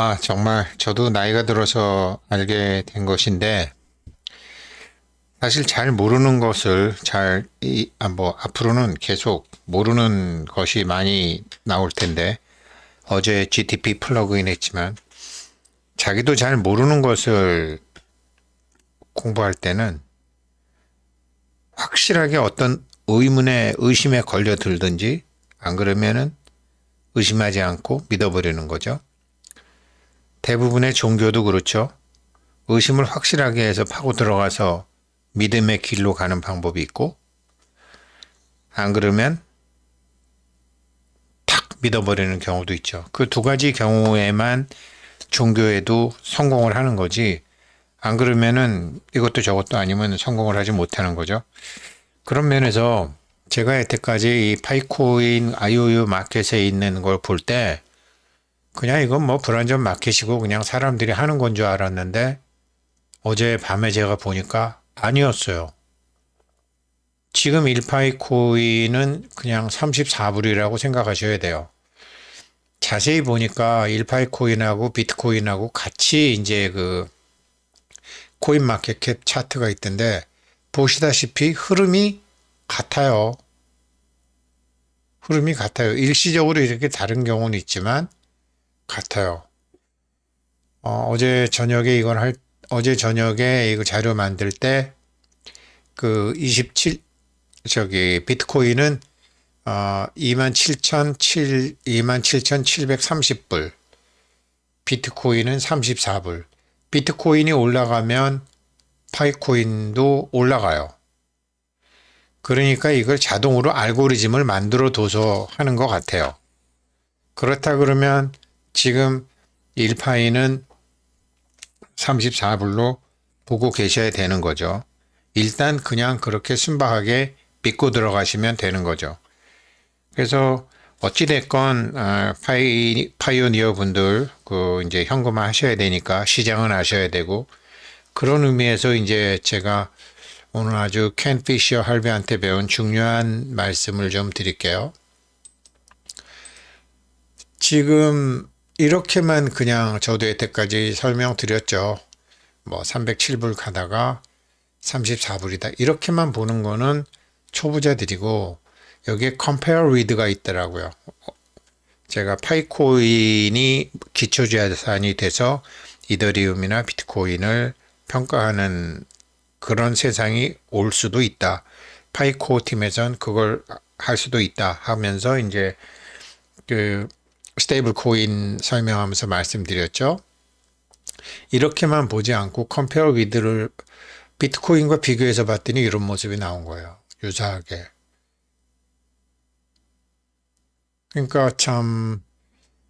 아, 정말 저도 나이가 들어서 알게 된 것인데, 사실 잘 모르는 것을 잘, 이, 아, 뭐, 앞으로는 계속 모르는 것이 많이 나올 텐데, 어제 GTP 플러그인 했지만, 자기도 잘 모르는 것을 공부할 때는 확실하게 어떤 의문에, 의심에 걸려 들든지, 안 그러면은 의심하지 않고 믿어버리는 거죠. 대부분의 종교도 그렇죠. 의심을 확실하게 해서 파고 들어가서 믿음의 길로 가는 방법이 있고, 안 그러면 탁 믿어버리는 경우도 있죠. 그 두 가지 경우에만 종교에도 성공을 하는 거지, 안 그러면은 이것도 저것도 아니면 성공을 하지 못하는 거죠. 그런 면에서 제가 여태까지 이 파이코인 IOU 마켓에 있는 걸 볼 때, 그냥 이건 뭐 불안전 마켓이고 그냥 사람들이 하는 건 줄 알았는데 어제 밤에 제가 보니까 아니었어요. 지금 1파이 코인은 그냥 34불이라고 생각하셔야 돼요. 자세히 보니까 1파이 코인하고 비트코인하고 같이 이제 그 코인 마켓캡 차트가 있던데 보시다시피 흐름이 같아요. 흐름이 같아요. 일시적으로 이렇게 다른 경우는 있지만 같아요. 어, 제 저녁에 이걸 할, 어제 저녁에 이거 자료 만들 때, 그 27, 저기, 비트코인은, 어, 27,7, 27,730불. 비트코인은 34불. 비트코인이 올라가면 파이코인도 올라가요. 그러니까 이걸 자동으로 알고리즘을 만들어 둬서 하는 것 같아요. 그렇다 그러면 지금 1파이는 34불로 보고 계셔야 되는 거죠. 일단 그냥 그렇게 순박하게 믿고 들어가시면 되는 거죠. 그래서 어찌됐건 아, 파이 파이오니어 분들 그 이제 현금화 하셔야 되니까 시장은 아셔야 되고 그런 의미에서 이제 제가 오늘 아주 켄 피셔 할배한테 배운 중요한 말씀을 좀 드릴게요. 지금 이렇게만 그냥 저도 여태까지 설명드렸죠. 뭐 307불 가다가 34불이다. 이렇게만 보는 거는 초보자들이고 여기에 compare with가 있더라고요. 제가 파이코인이 기초자산이 돼서 이더리움이나 비트코인을 평가하는 그런 세상이 올 수도 있다. 파이코 팀에선 그걸 할 수도 있다 하면서 이제 그 스테이블 코인 설명하면서 말씀드렸죠. 이렇게만 보지 않고 컴페어 위드를 비트코인과 비교해서 봤더니 이런 모습이 나온 거예요. 유사하게. 그러니까 참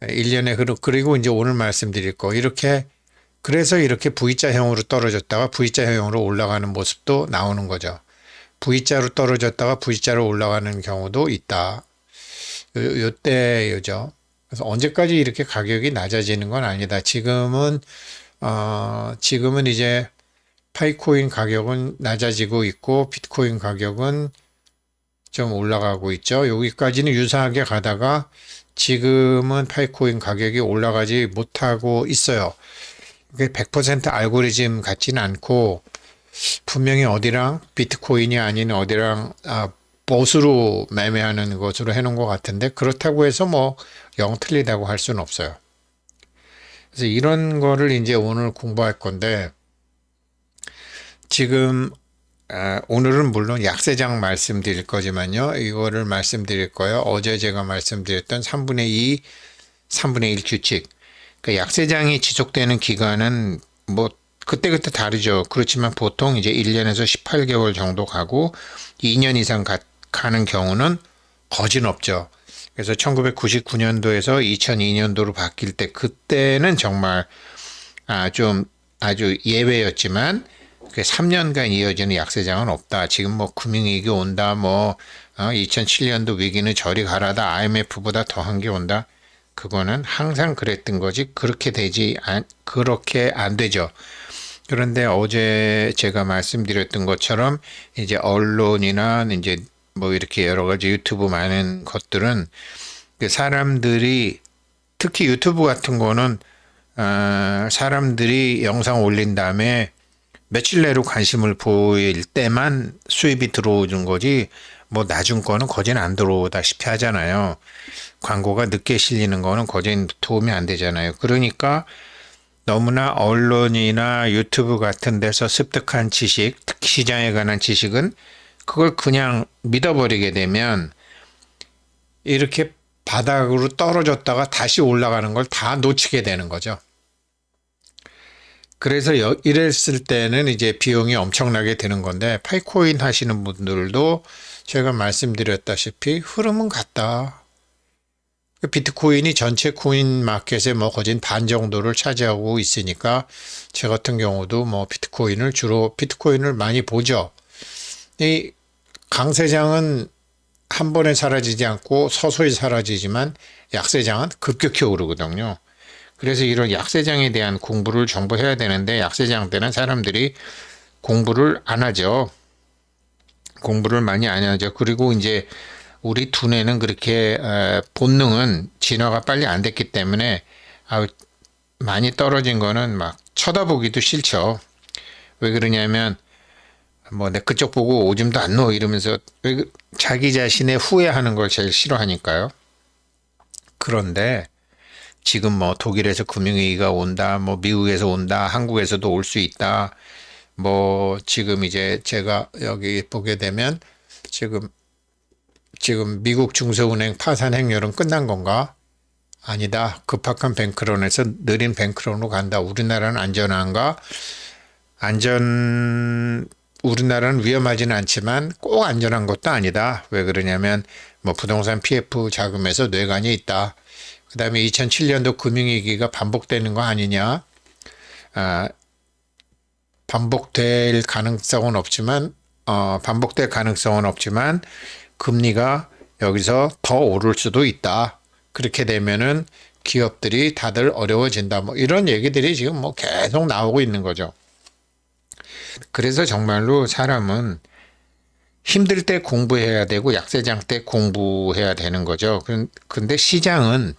1년에 그리고 이제 오늘 말씀드릴 거 이렇게 그래서 이렇게 V자형으로 떨어졌다가 V자형으로 올라가는 모습도 나오는 거죠. V자로 떨어졌다가 V자로 올라가는 경우도 있다. 요, 요때요죠. 그래서 언제까지 이렇게 가격이 낮아지는 건 아니다. 지금은 어, 지금은 이제 파이코인 가격은 낮아지고 있고 비트코인 가격은 좀 올라가고 있죠. 여기까지는 유사하게 가다가 지금은 파이코인 가격이 올라가지 못하고 있어요. 그게 100% 알고리즘 같지는 않고 분명히 어디랑 비트코인이 아닌 어디랑 아, 보수로 매매하는 것으로 해놓은 것 같은데 그렇다고 해서 뭐 영 틀리다고 할 수는 없어요. 그래서 이런 거를 이제 오늘 공부할 건데 지금 아, 오늘은 물론 약세장 말씀드릴 거지만요. 이거를 말씀드릴 거예요. 어제 제가 말씀드렸던 3분의 2, 3분의 1 규칙. 그 약세장이 지속되는 기간은 뭐 그때그때 다르죠. 그렇지만 보통 이제 1년에서 18개월 정도 가고 2년 이상 가, 가는 경우는 거진 없죠. 그래서 1999년도에서 2002년도로 바뀔 때 그때는 정말 아, 좀 아주 예외였지만 그 3년간 이어지는 약세장은 없다. 지금 뭐 금융위기 온다. 뭐 어, 2007년도 위기는 저리 가라다. IMF보다 더한 게 온다. 그거는 항상 그랬던 거지 그렇게 되지 안 그렇게 안 되죠. 그런데 어제 제가 말씀드렸던 것처럼 이제 언론이나 이제 뭐 이렇게 여러 가지 유튜브 많은 것들은 그 사람들이 특히 유튜브 같은 거는 어, 사람들이 영상 올린 다음에 며칠 내로 관심을 보일 때만 수입이 들어오는 거지 뭐 나중 거는 거진 안 들어오다시피 하잖아요. 광고가 늦게 실리는 거는 거진 도움이 안 되잖아요. 그러니까 너무나 언론이나 유튜브 같은 데서 습득한 지식, 특히 시장에 관한 지식은 그걸 그냥 믿어버리게 되면 이렇게 바닥으로 떨어졌다가 다시 올라가는 걸 다 놓치게 되는 거죠. 그래서 여- 이랬을 때는 이제 비용이 엄청나게 드는 건데 파이코인 하시는 분들도 제가 말씀드렸다시피 흐름은 같다. 그 비트코인이 전체 코인 마켓의 뭐 거진 반 정도를 차지하고 있으니까 제 같은 경우도 뭐 비트코인을 주로 비트코인을 많이 보죠. 이 강세장은 한 번에 사라지지 않고 서서히 사라지지만 약세장은 급격히 오르거든요. 그래서 이런 약세장에 대한 공부를 정부 해야 되는데 약세장 때는 사람들이 공부를 안 하죠. 공부를 많이 안 하죠. 그리고 이제 우리 두뇌는 그렇게 에, 본능은 진화가 빨리 안 됐기 때문에 아, 많이 떨어진 거는 막 쳐다보기도 싫죠. 왜 그러냐면 뭐 내 그쪽 보고 오줌도 안 넣어 이러면서 왜 그- 자기 자신의 후회하는 걸 제일 싫어하니까요. 그런데 지금 뭐 독일에서 금융위기가 온다, 뭐 미국에서 온다, 한국에서도 올 수 있다. 뭐 지금 이제 제가 여기 보게 되면 지금 지금 미국 중소은행 파산 행렬은 끝난 건가? 아니다. 급박한 뱅크론에서 느린 뱅크론으로 간다. 우리나라는 안전한가? 안전 우리나라는 위험하지는 않지만 꼭 안전한 것도 아니다. 왜 그러냐면 뭐 부동산 PF 자금에서 뇌관이 있다. 그 다음에 2007년도 금융위기가 반복되는 거 아니냐? 아, 반복될 가능성은 없지만 어, 반복될 가능성은 없지만 금리가 여기서 더 오를 수도 있다. 그렇게 되면은 기업들이 다들 어려워진다. 뭐 이런 얘기들이 지금 뭐 계속 나오고 있는 거죠. 그래서 정말로 사람은 힘들 때 공부해야 되고 약세장 때 공부해야 되는 거죠. 근- 근데 시장은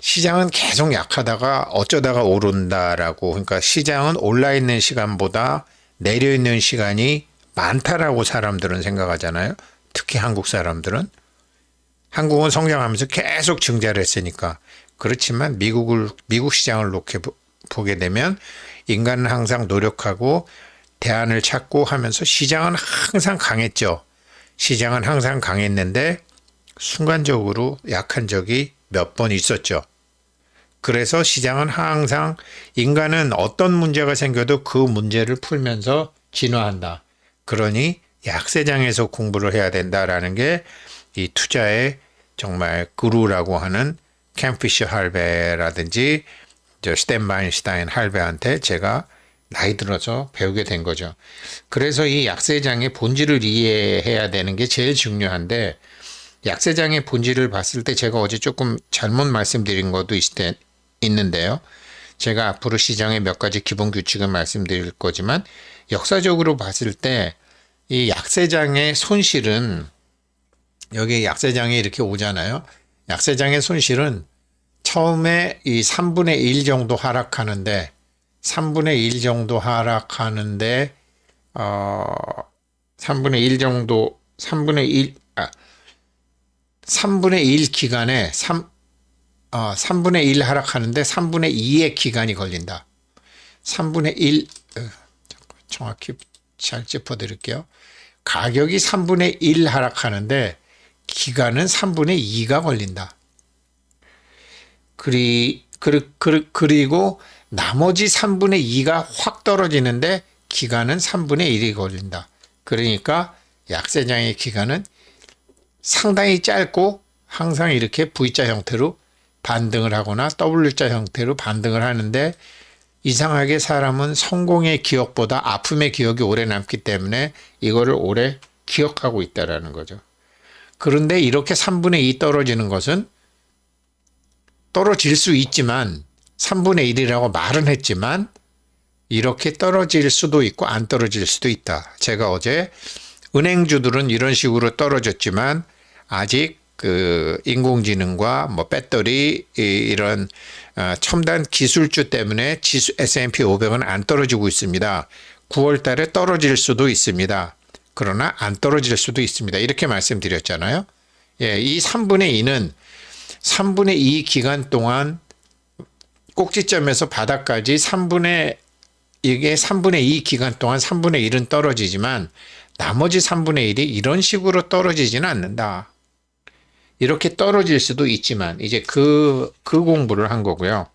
시장은 계속 약하다가 어쩌다가 오른다라고 그러니까 시장은 올라 있는 시간보다 내려 있는 시간이 많다라고 사람들은 생각하잖아요. 특히 한국 사람들은 한국은 성장하면서 계속 증자를 했으니까 그렇지만 미국을 미국 시장을 놓게 보- 보게 되면 인간은 항상 노력하고 대안을 찾고 하면서 시장은 항상 강했죠. 시장은 항상 강했는데 순간적으로 약한 적이 몇 번 있었죠. 그래서 시장은 항상 인간은 어떤 문제가 생겨도 그 문제를 풀면서 진화한다. 그러니 약세장에서 공부를 해야 된다라는 게 이 투자의 정말 그루라고 하는 캠피셔 할베라든지 저 스탠바인슈타인 할베한테 제가 나이 들어서 배우게 된 거죠. 그래서 이 약세장의 본질을 이해해야 되는 게 제일 중요한데 약세장의 본질을 봤을 때 제가 어제 조금 잘못 말씀드린 것도 때 있는데요. 제가 앞으로 시장의 몇 가지 기본 규칙을 말씀드릴 거지만 역사적으로 봤을 때 이 약세장의 손실은 여기 약세장이 이렇게 오잖아요. 약세장의 손실은 처음에 이 3분의 1 정도 하락하는데 3분의 1 정도 하락하는데 어 3분의 1 정도 3분의 1 아, 3분의 1 기간에 3 어, 3분의 1 하락하는데 3분의 2의 기간이 걸린다. 3분의 1 어, 잠깐 정확히 잘 짚어 드릴게요. 가격이 3분의 1 하락하는데 기간은 3분의 2가 걸린다. 그리, 그리, 그리, 그리고 나머지 3분의 2가 확 떨어지는데 기간은 3분의 1이 걸린다. 그러니까 약세장의 기간은 상당히 짧고 항상 이렇게 V자 형태로 반등을 하거나 W자 형태로 반등을 하는데 이상하게 사람은 성공의 기억보다 아픔의 기억이 오래 남기 때문에 이거를 오래 기억하고 있다라는 거죠. 그런데 이렇게 3분의 2 떨어지는 것은 떨어질 수 있지만 3분의 1이라고 말은 했지만 이렇게 떨어질 수도 있고 안 떨어질 수도 있다. 제가 어제 은행주들은 이런 식으로 떨어졌지만 아직 그 인공지능과 뭐 배터리 이- 이런 어, 첨단 기술주 때문에 지수 S&P 500은 안 떨어지고 있습니다. 9월 달에 떨어질 수도 있습니다. 그러나 안 떨어질 수도 있습니다. 이렇게 말씀드렸잖아요. 예, 이 3분의 2는 3분의 2 기간 동안 꼭지점에서 바닥까지 3분의 이게 3분의 2 기간 동안 3분의 1은 떨어지지만 나머지 3분의 1이 이런 식으로 떨어지지는 않는다. 이렇게 떨어질 수도 있지만 이제 그, 그 공부를 한 거고요.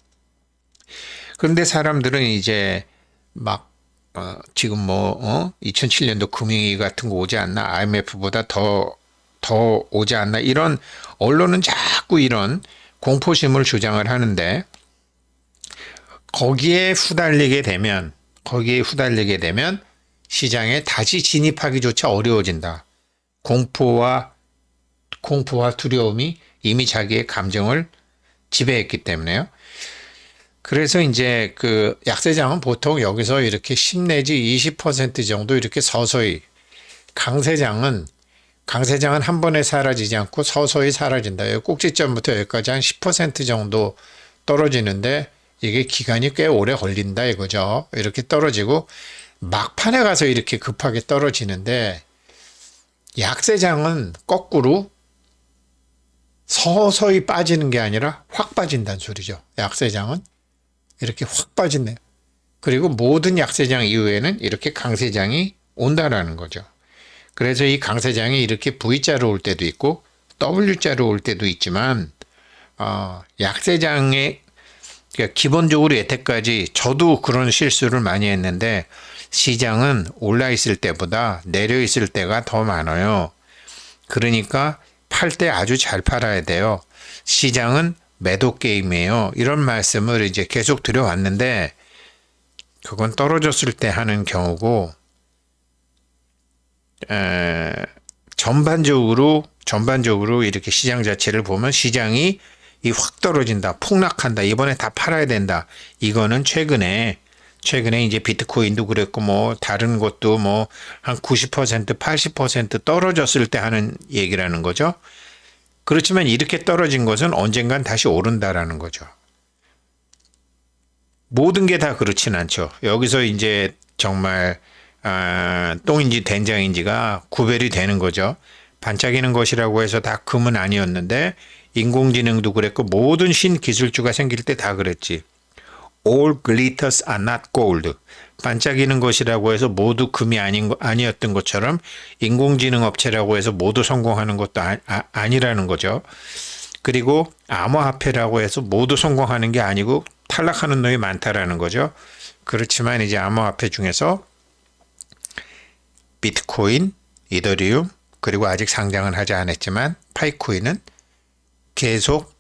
그런데 사람들은 이제 막 어, 지금 뭐 어? 2007년도 금융위기 같은 거 오지 않나 IMF보다 더 더 오지 않나 이런 언론은 자꾸 이런 공포심을 주장을 하는데 거기에 후달리게 되면 거기에 후달리게 되면 시장에 다시 진입하기조차 어려워진다. 공포와 공포와 두려움이 이미 자기의 감정을 지배했기 때문에요. 그래서 이제 그 약세장은 보통 여기서 이렇게 10 내지 20% 정도 이렇게 서서히 강세장은 강세장은 한 번에 사라지지 않고 서서히 사라진다. 꼭지점부터 여기까지 한 10% 정도 떨어지는데 이게 기간이 꽤 오래 걸린다 이거죠. 이렇게 떨어지고 막판에 가서 이렇게 급하게 떨어지는데 약세장은 거꾸로 서서히 빠지는 게 아니라 확 빠진다는 소리죠. 약세장은 이렇게 확 빠진대요. 그리고 모든 약세장 이후에는 이렇게 강세장이 온다라는 거죠. 그래서 이 강세장이 이렇게 V자로 올 때도 있고 W자로 올 때도 있지만 어, 약세장의 그러니까 기본적으로 여태까지 저도 그런 실수를 많이 했는데 시장은 올라 있을 때보다 내려 있을 때가 더 많아요. 그러니까 팔 때 아주 잘 팔아야 돼요. 시장은 매도 게임이에요. 이런 말씀을 이제 계속 드려왔는데 그건 떨어졌을 때 하는 경우고 에, 전반적으로 전반적으로 이렇게 시장 자체를 보면 시장이 이 확 떨어진다, 폭락한다, 이번에 다 팔아야 된다. 이거는 최근에 최근에 이제 비트코인도 그랬고 뭐 다른 것도 뭐 한 90% 80% 떨어졌을 때 하는 얘기라는 거죠. 그렇지만 이렇게 떨어진 것은 언젠간 다시 오른다라는 거죠. 모든 게 다 그렇진 않죠. 여기서 이제 정말 아, 똥인지 된장인지가 구별이 되는 거죠. 반짝이는 것이라고 해서 다 금은 아니었는데 인공지능도 그랬고 모든 신기술주가 생길 때 다 그랬지. All glitters are not gold. 반짝이는 것이라고 해서 모두 금이 아닌 거, 아니었던 것처럼 인공지능 업체라고 해서 모두 성공하는 것도 아, 니라는 거죠. 그리고 암호화폐라고 해서 모두 성공하는 게 아니고 탈락하는 놈이 많다라는 거죠. 그렇지만 이제 암호화폐 중에서 비트코인, 이더리움, 그리고 아직 상장은 하지 않았지만 파이코인은 계속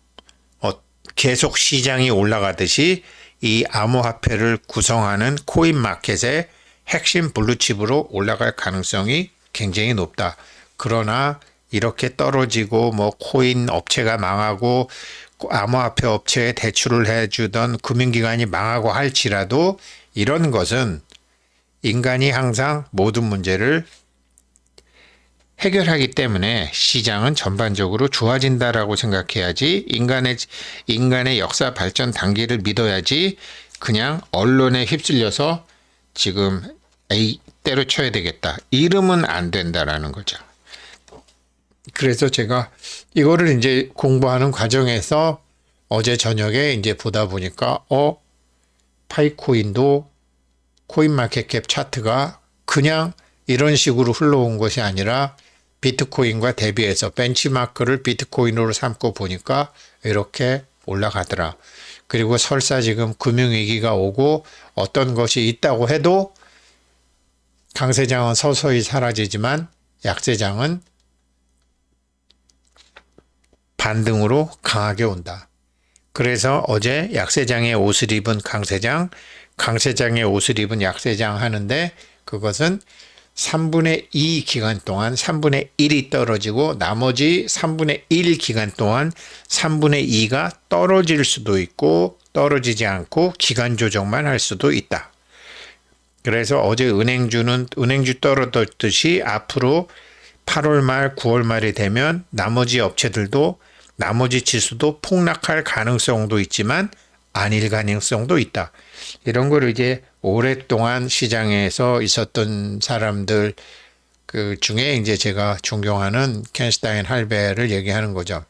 어, 계속 시장이 올라가듯이 이 암호화폐를 구성하는 코인 마켓의 핵심 블루칩으로 올라갈 가능성이 굉장히 높다. 그러나 이렇게 떨어지고 뭐 코인 업체가 망하고 암호화폐 업체에 대출을 해주던 금융기관이 망하고 할지라도 이런 것은 인간이 항상 모든 문제를 해결하기 때문에 시장은 전반적으로 좋아진다라고 생각해야지 인간의 인간의 역사 발전 단계를 믿어야지 그냥 언론에 휩쓸려서 지금 A 때려쳐야 되겠다. 이름은 안 된다라는 거죠. 그래서 제가 이거를 이제 공부하는 과정에서 어제 저녁에 이제 보다 보니까 어 파이코인도 코인마켓캡 차트가 그냥 이런 식으로 흘러온 것이 아니라 비트코인과 대비해서 벤치마크를 비트코인으로 삼고 보니까 이렇게 올라가더라. 그리고 설사 지금 금융위기가 오고 어떤 것이 있다고 해도 강세장은 서서히 사라지지만 약세장은 반등으로 강하게 온다. 그래서 어제 약세장의 옷을 입은 강세장, 강세장의 옷을 입은 약세장 하는데 그것은 3분의 2 기간 동안 3분의 1이 떨어지고 나머지 3분의 1 기간 동안 3분의 2가 떨어질 수도 있고 떨어지지 않고 기간 조정만 할 수도 있다. 그래서 어제 은행주는 은행주 떨어졌듯이 앞으로 8월 말, 9월 말이 되면 나머지 업체들도 나머지 지수도 폭락할 가능성도 있지만 아닐 가능성도 있다. 이런 걸 이제 오랫동안 시장에서 있었던 사람들 그 중에 이제 제가 존경하는 켄스타인 할베를 얘기하는 거죠.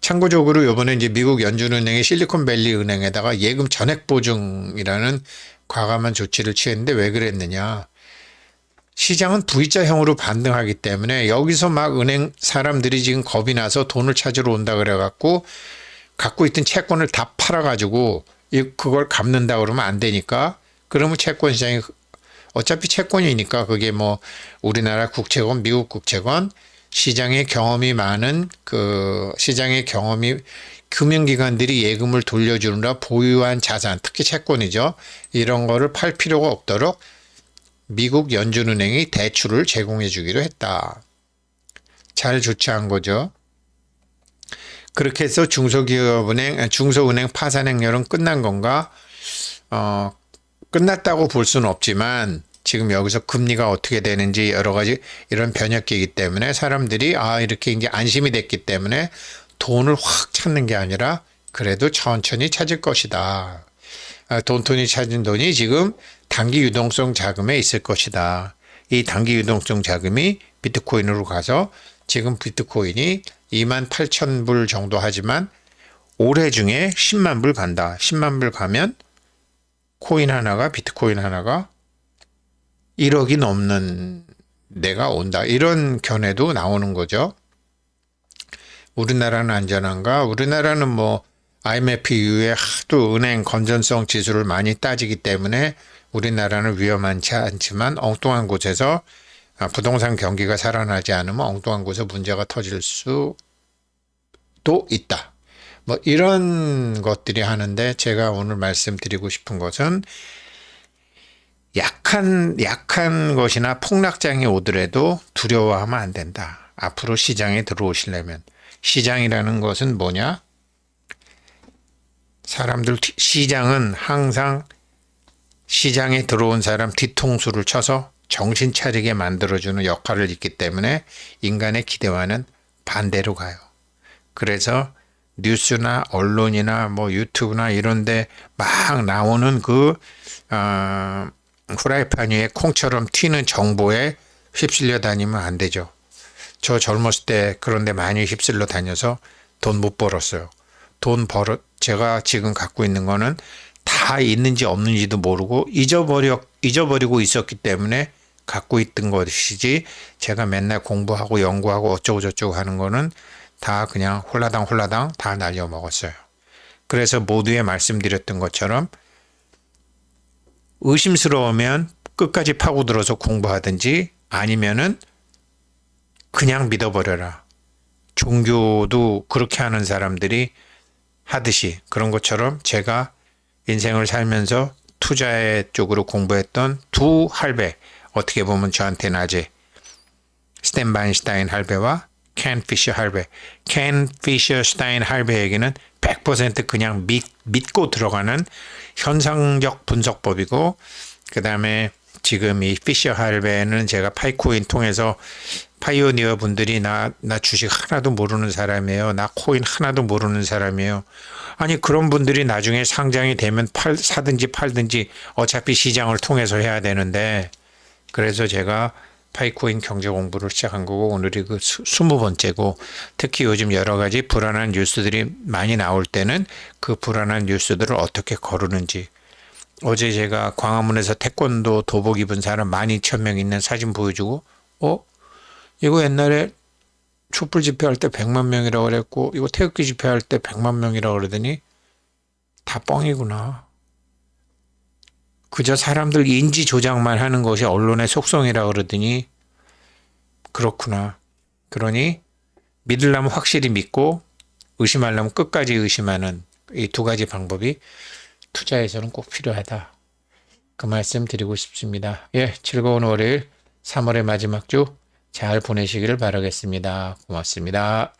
참고적으로 요번에 이제 미국 연준은행이 실리콘밸리 은행에다가 예금 전액 보증이라는 과감한 조치를 취했는데 왜 그랬느냐? 시장은 V자형으로 반등하기 때문에 여기서 막 은행 사람들이 지금 겁이 나서 돈을 찾으러 온다 그래갖고 갖고 있던 채권을 다 팔아가지고 이 그걸 갚는다 그러면 안 되니까 그러면 채권 시장이 어차피 채권이니까 그게 뭐 우리나라 국채건 미국 국채건 시장의 경험이 많은 그 시장의 경험이 금융기관들이 예금을 돌려주느라 보유한 자산, 특히 채권이죠. 이런 거를 팔 필요가 없도록 미국 연준은행이 대출을 제공해 주기로 했다. 잘 조치한 거죠. 그렇게 해서 중소기업은행, 아, 중소은행 파산 행렬은 끝난 건가? 어, 끝났다고 볼 수는 없지만 지금 여기서 금리가 어떻게 되는지 여러 가지 이런 변혁기이기 때문에 사람들이 아, 이렇게 이제 안심이 됐기 때문에 돈을 확 찾는 게 아니라 그래도 천천히 찾을 것이다. 아, 돈돈이 찾은 돈이 지금 단기 유동성 자금에 있을 것이다. 이 단기 유동성 자금이 비트코인으로 가서 지금 비트코인이 2만 8천 불 정도 하지만 올해 중에 10만 불 간다. 10만 불 가면 코인 하나가 비트코인 하나가 1억이 넘는 내가 온다. 이런 견해도 나오는 거죠. 우리나라는 안전한가? 우리나라는 뭐 IMF 이후에 하도 은행 건전성 지수를 많이 따지기 때문에 우리나라는 위험하지 않지만 엉뚱한 곳에서 아, 부동산 경기가 살아나지 않으면 엉뚱한 곳에 문제가 터질 수 도 있다. 뭐 이런 것들이 하는데 제가 오늘 말씀드리고 싶은 것은 약한 약한 것이나 폭락장이 오더라도 두려워하면 안 된다. 앞으로 시장에 들어오시려면 시장이라는 것은 뭐냐? 사람들 뒤- 시장은 항상 시장에 들어온 사람 뒤통수를 쳐서 정신 차리게 만들어주는 역할을 있기 때문에 인간의 기대와는 반대로 가요. 그래서 뉴스나 언론이나 뭐 유튜브나 이런데 막 나오는 그 어, 후라이팬 위에 콩처럼 튀는 정보에 휩쓸려 다니면 안 되죠. 저 젊었을 때 그런데 많이 휩쓸려 다녀서 돈 못 벌었어요. 돈 벌어 제가 지금 갖고 있는 거는 다 있는지 없는지도 모르고 잊어버려 잊어버리고 있었기 때문에 갖고 있던 것이지 제가 맨날 공부하고 연구하고 어쩌고 저쩌고 하는 거는 다 그냥 홀라당 홀라당 다 날려 먹었어요. 그래서 모두에 말씀드렸던 것처럼 의심스러우면 끝까지 파고들어서 공부하든지 아니면은 그냥 믿어버려라. 종교도 그렇게 하는 사람들이 하듯이 그런 것처럼 제가 인생을 살면서 투자의 쪽으로 공부했던 두 할배 어떻게 보면 저한테는 아재 스탠 바인슈타인 할배와 켄 피셔 할배 켄 피셔 스타인 할배에게는 100% 그냥 믿, 믿고 들어가는 현상적 분석법이고 그 다음에 지금 이 피셔 할배는 제가 파이코인 통해서 파이오니어 분들이 나, 나 주식 하나도 모르는 사람이에요. 나 코인 하나도 모르는 사람이에요. 아니, 그런 분들이 나중에 상장이 되면 팔, 사든지 팔든지 어차피 시장을 통해서 해야 되는데, 그래서 제가 파이코인 경제 공부를 시작한 거고, 오늘이 그 수- 스무 번째고, 특히 요즘 여러 가지 불안한 뉴스들이 많이 나올 때는 그 불안한 뉴스들을 어떻게 거르는지, 어제 제가 광화문에서 태권도 도복 입은 사람 12,000명 있는 사진 보여주고, 어? 이거 옛날에 촛불 집회할 때 100만 명이라고 그랬고 이거 태극기 집회할 때 100만 명이라고 그러더니 다 뻥이구나. 그저 사람들 인지 조작만 하는 것이 언론의 속성이라고 그러더니 그렇구나. 그러니 믿으려면 확실히 믿고 의심하려면 끝까지 의심하는 이 두 가지 방법이 투자에서는 꼭 필요하다. 그 말씀 드리고 싶습니다. 예, 즐거운 월요일 3월의 마지막 주 잘 보내시기를 바라겠습니다. 고맙습니다.